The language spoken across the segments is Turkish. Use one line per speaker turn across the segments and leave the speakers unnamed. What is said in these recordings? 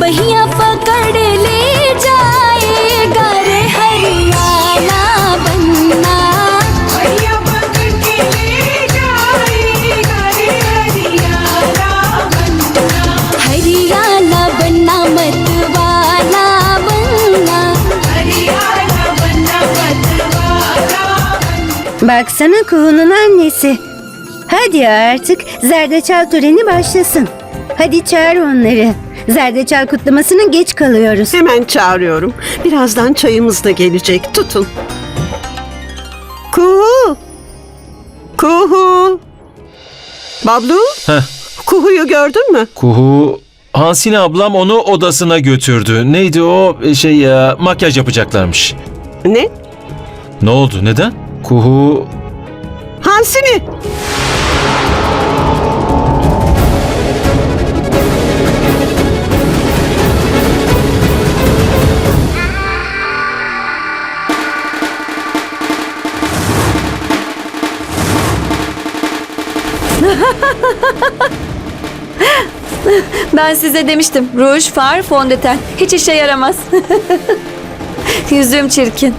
बहिया पकड़ ले जाएगा रे हरियाणा बनना
भैया पकड़ के ले जाएगा रे हरियाणा बनना
हरियाणा बनना मतवाला बनना
हरियाणा बनना मतवाला
Baksana Kuhu'nun annesi. Hadi artık zerdeçal töreni başlasın. Hadi çağır onları. Zerdeçal kutlamasına geç kalıyoruz.
Hemen çağırıyorum. Birazdan çayımız da gelecek. Tutun. Kuhu. Kuhu. Bablu.
Heh.
Kuhu'yu gördün mü?
Kuhu Hansine ablam onu odasına götürdü. Neydi o şey ya makyaj yapacaklarmış.
Ne?
Ne oldu neden? Kuhu
Hansini.
Ben size demiştim. Ruj, far, fondöten. Hiç işe yaramaz. Yüzüm çirkin.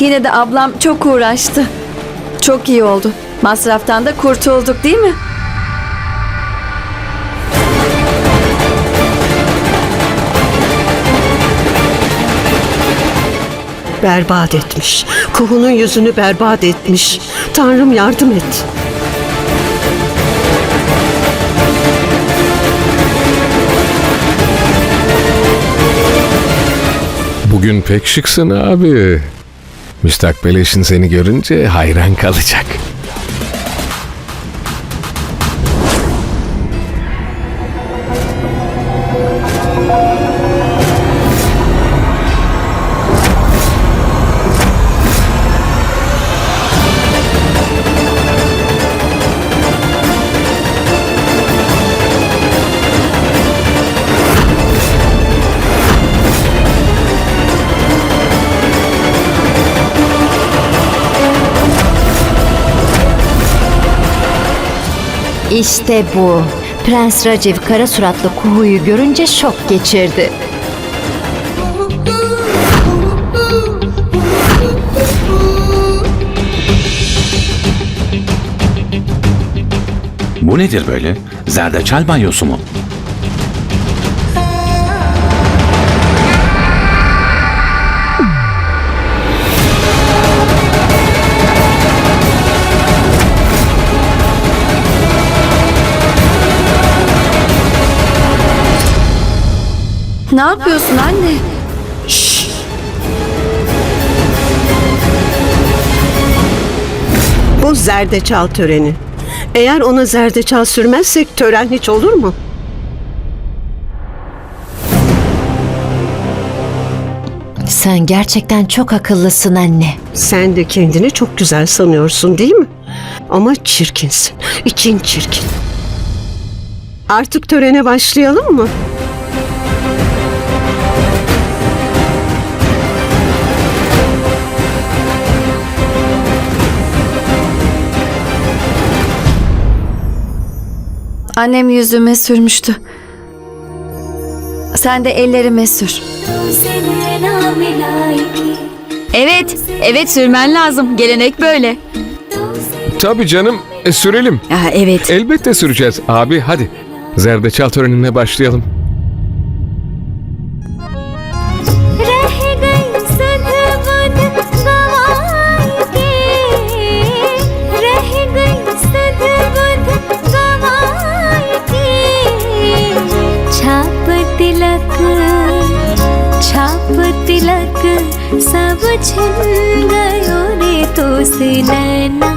Yine de ablam çok uğraştı. Çok iyi oldu. Masraftan da kurtulduk değil mi?
Berbat etmiş. Kuhu'nun yüzünü berbat etmiş. Tanrım yardım et.
Bugün pek şıksın abi. Müstakbel eşin seni görünce hayran kalacak.
İşte bu. Prens Raciv kara suratlı Kuhu'yu görünce şok geçirdi.
Bu nedir böyle? Zerdeçal banyosu mu?
Ne yapıyorsun anne?
Bu zerdeçal töreni. Eğer ona zerdeçal sürmezsek tören hiç olur mu?
Sen gerçekten çok akıllısın anne.
Sen de kendini çok güzel sanıyorsun değil mi? Ama çirkinsin. İçin çirkin. Artık törene başlayalım mı?
Annem yüzüme sürmüştü. Sen de ellerime sür. Evet, evet sürmen lazım. Gelenek böyle.
Tabii canım, e, sürelim.
Aa, evet.
Elbette süreceğiz abi hadi. Zerdeçal törenine başlayalım.
छिन गयो रे तो से नैना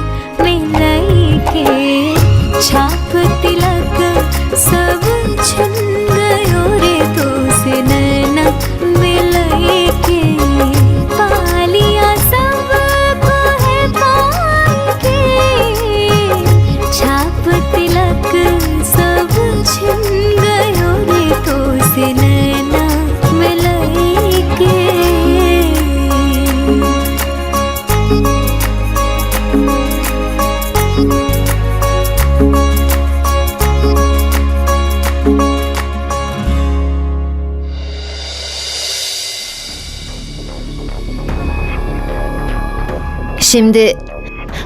Şimdi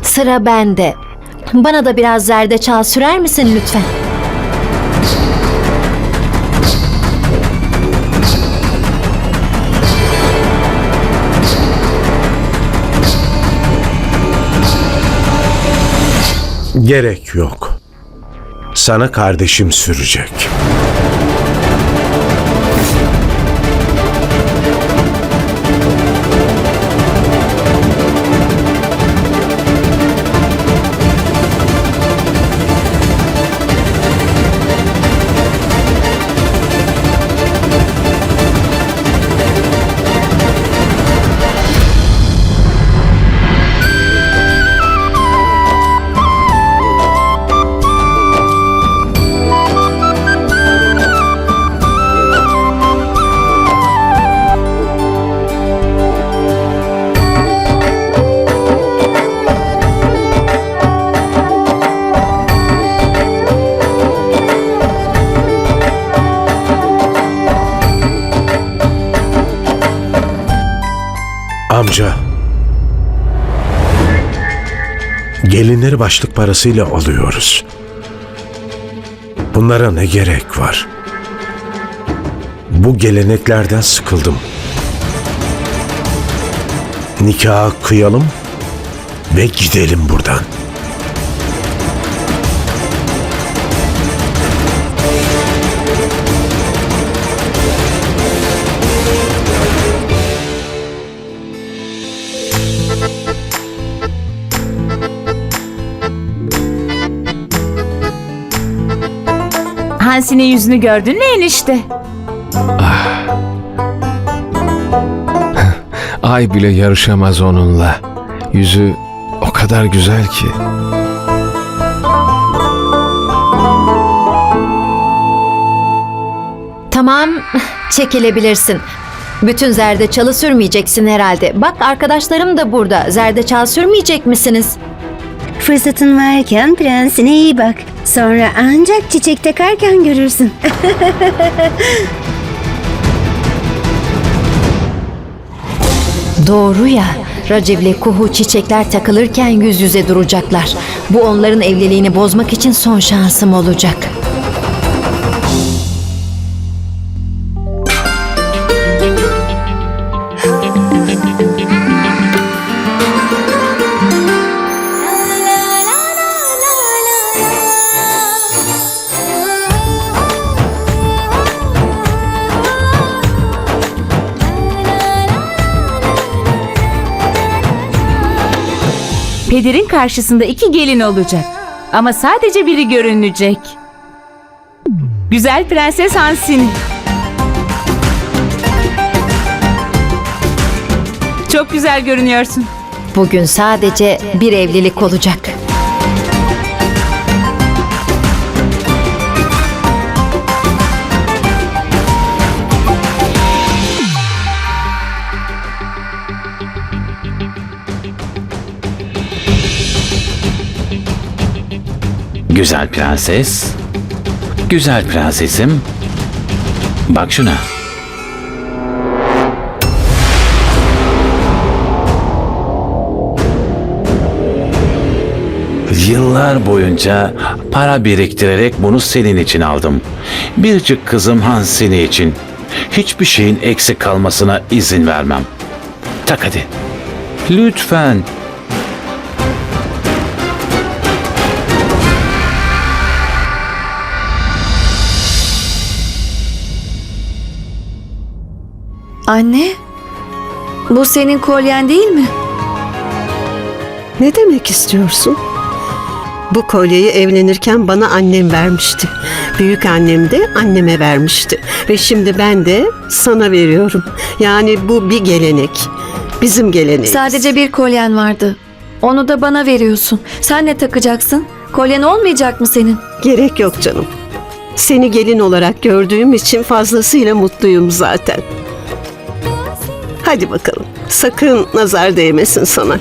sıra bende. Bana da biraz zerdeçal sürer misin lütfen?
Gerek yok. Sana kardeşim sürecek. Gelinleri başlık parasıyla alıyoruz. Bunlara ne gerek var? Bu geleneklerden sıkıldım. Nikahı kıyalım ve gidelim buradan.
Hansi'nin yüzünü gördün mü enişte?
Ay bile yarışamaz onunla. Yüzü o kadar güzel ki.
Tamam, çekilebilirsin. Bütün zerdeçalı sürmeyeceksin herhalde. Bak arkadaşlarım da burada. Zerdeçal sürmeyecek misiniz?
Fırsatın varken prensine iyi bak. Sonra ancak çiçek takarken görürsün.
Doğru ya. Raciv'le Kuhu çiçekler takılırken yüz yüze duracaklar. Bu onların evliliğini bozmak için son şansım olacak.
Pederin karşısında iki gelin olacak. Ama sadece biri görünecek. Güzel Prenses Hansini. Çok güzel görünüyorsun.
Bugün sadece bir evlilik olacak.
Güzel prenses. Güzel prensesim. Bak şuna. Yıllar boyunca para biriktirerek bunu senin için aldım. Biricik kızım Hansini için. Hiçbir şeyin eksik kalmasına izin vermem. Tak hadi. Lütfen.
Anne, bu senin kolyen değil mi?
Ne demek istiyorsun? Bu kolyeyi evlenirken bana annem vermişti. Büyük annem de anneme vermişti. Ve şimdi ben de sana veriyorum. Yani bu bir gelenek. Bizim geleneğimiz.
Sadece bir kolyen vardı. Onu da bana veriyorsun. Sen ne takacaksın? Kolyen olmayacak mı senin?
Gerek yok canım. Seni gelin olarak gördüğüm için fazlasıyla mutluyum zaten. Hadi bakalım. Sakın nazar değmesin sana.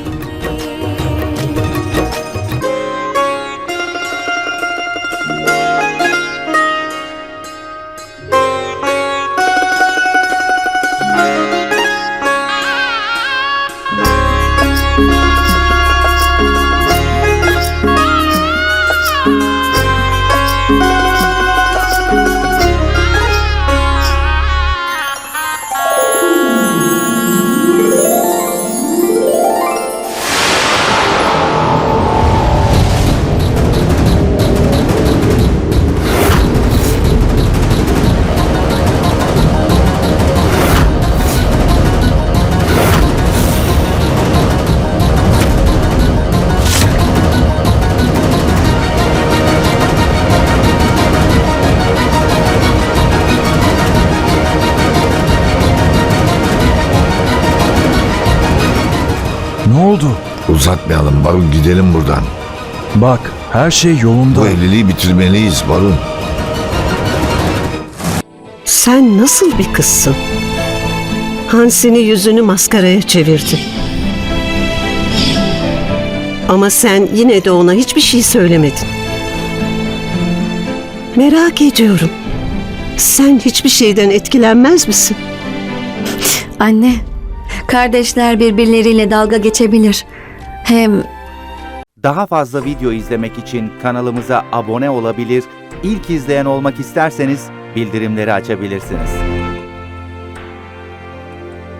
Oldu?
Uzatmayalım Barun gidelim buradan.
Bak her şey yolunda.
Bu evliliği bitirmeliyiz Barun.
Sen nasıl bir kızsın? Hansini yüzünü maskaraya çevirdin. Ama sen yine de ona hiçbir şey söylemedin. Merak ediyorum. Sen hiçbir şeyden etkilenmez misin?
Anne, kardeşler birbirleriyle dalga geçebilir. Hem
Daha fazla video izlemek için kanalımıza abone olabilir, ilk izleyen olmak isterseniz bildirimleri açabilirsiniz.